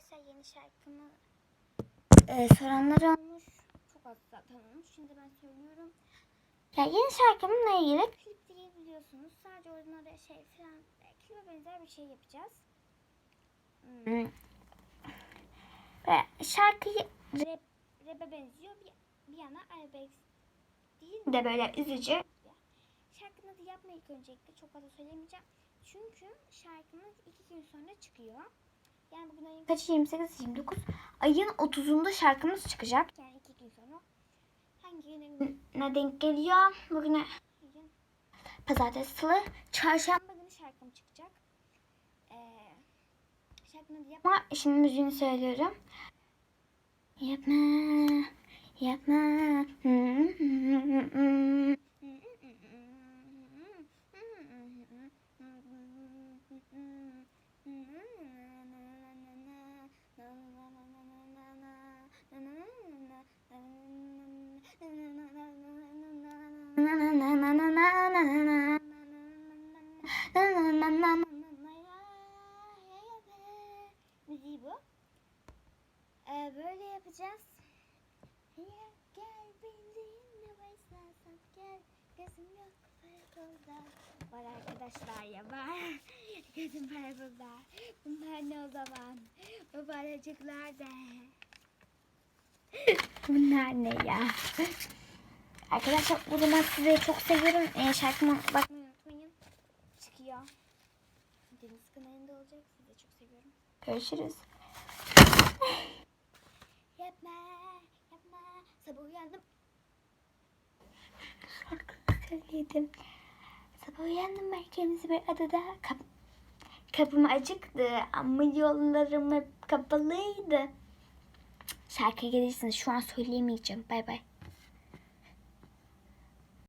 arkadaşlar yeni şarkımı e, soranlar olmuş. Çok az zaten olmuş. Şimdi ben söylüyorum. Ya yeni şarkımla ilgili klip değil biliyorsunuz. Sadece oradan şey falan klibe benzer bir şey yapacağız. Hmm. Ve şarkıyı rap, rap'e benziyor. Bir, bir yana arabesk değil de böyle üzücü. Şarkının adı yapma ilk öncelikle çok fazla söylemeyeceğim. Çünkü şarkımız iki gün sonra çıkıyor. Yani bugün ayın kaçı 28 29 ayın 30'unda şarkımız çıkacak. Yani iki gün sonra. Hangi gününe denk geliyor? Bugüne bugün pazartesi, salı, çarşamba günü şarkım çıkacak. Ee, şarkının adı yapma. Şimdi müziğini söylüyorum. Yapma, yapma. Müziği bu. Ee, böyle yapacağız. Ya gel benimle başlarsak gel. Gözüm yok parabolda. Var arkadaşlar ya var. Gözüm parabolda. Bunlar ne o zaman? Paracıklar da. Bunlar ne ya? Arkadaşlar o zaman sizi çok seviyorum. Ee, şarkıma bakmayı unutmayın. Çıkıyor. Deniz kanalında olacak. Sizi çok seviyorum. Görüşürüz. Yapma, yapma. Sabah uyandım. Şarkı söyledim. Sabah uyandım merkezimizi bir adada. Kap kapım acıktı ama yollarım hep kapalıydı. Şarkıya gelirsiniz. Şu an söyleyemeyeceğim. Bay bay.